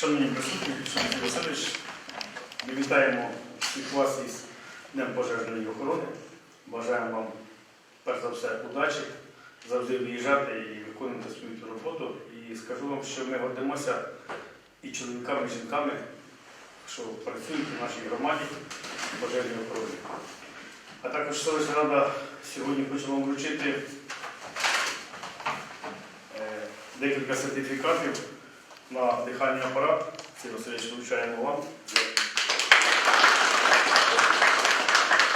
Шановні присутні, шановний Васильович, ми вітаємо всіх вас із Днем пожежної охорони. Бажаємо вам, перш за все, удачі, завжди виїжджати і виконувати свою ту роботу. І скажу вам, що ми гордимося і чоловіками, і жінками, що працюють у нашій громаді в пожежній охороні. А також селищна рада сьогодні хоче вам вручити е, декілька сертифікатів на дихальний апарат. Сергій Васильович, вручаємо вам.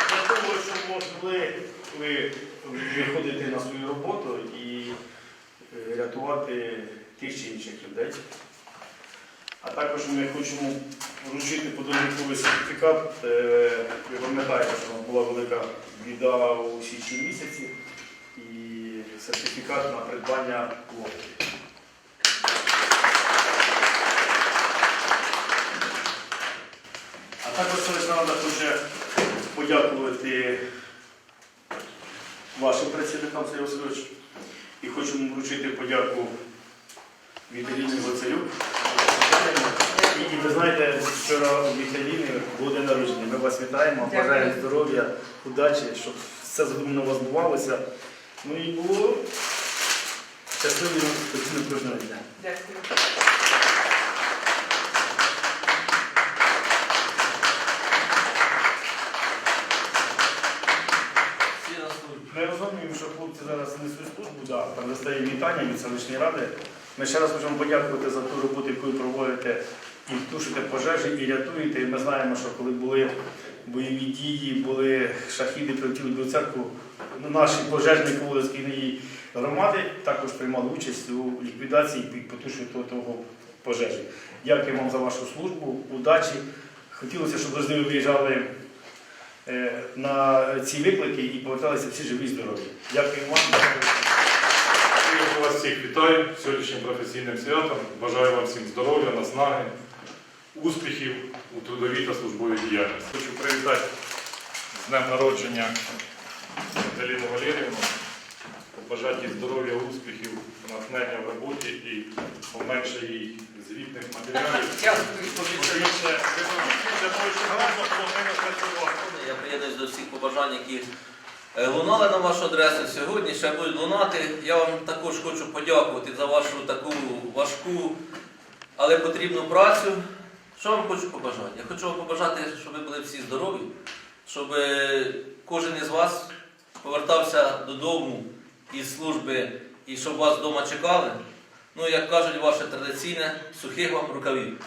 Для того, щоб могли ви виходити на свою роботу і е, рятувати тих чи інших людей. А також ми хочемо вручити подарунковий сертифікат. Ви пам'ятаєте, що у була велика біда у січні місяці і сертифікат на придбання лодки. Також селищна рада хоче подякувати вашим працівникам, Сергій Васильович, і хочемо вручити подяку Віталіні Гоцарюк. І ви знаєте, вчора у Віталіни буде народження. Ми вас вітаємо, бажаємо здоров'я, удачі, щоб все задумано у вас бувалося. Ну і було щасливим постійно кожного дня. Дякую. Розуміємо, що хлопці зараз несуть службу, да, там достає вітання від селищної ради. Ми ще раз хочемо подякувати за ту роботу, яку ви проводите і тушите пожежі, і рятуєте. І ми знаємо, що коли були бойові дії, були шахіди, прилетіли до церкву, ну, наші пожежники Волоської громади також приймали участь у ліквідації і потушенні того, пожежі. Дякую вам за вашу службу, удачі. Хотілося, щоб завжди ви виїжджали на ці виклики і поверталися всі живі і здорові. Дякую вам. Я вас всіх вітаю з сьогоднішнім професійним святом. Бажаю вам всім здоров'я, наснаги, успіхів у трудовій та службовій діяльності. Хочу привітати з днем народження Віталіну Валеріївну, побажати їй здоров'я, успіхів, натхнення в роботі і поменше їй звітних матеріалів. Дякую. Я приєднуюсь до всіх побажань, які е, лунали на вашу адресу сьогодні, ще будуть лунати. Я вам також хочу подякувати за вашу таку важку, але потрібну працю. Що вам хочу побажати? Я хочу вам побажати, щоб ви були всі здорові, щоб е, кожен із вас повертався додому із служби і щоб вас вдома чекали. Ну, як кажуть, ваше традиційне, сухих вам рукавів.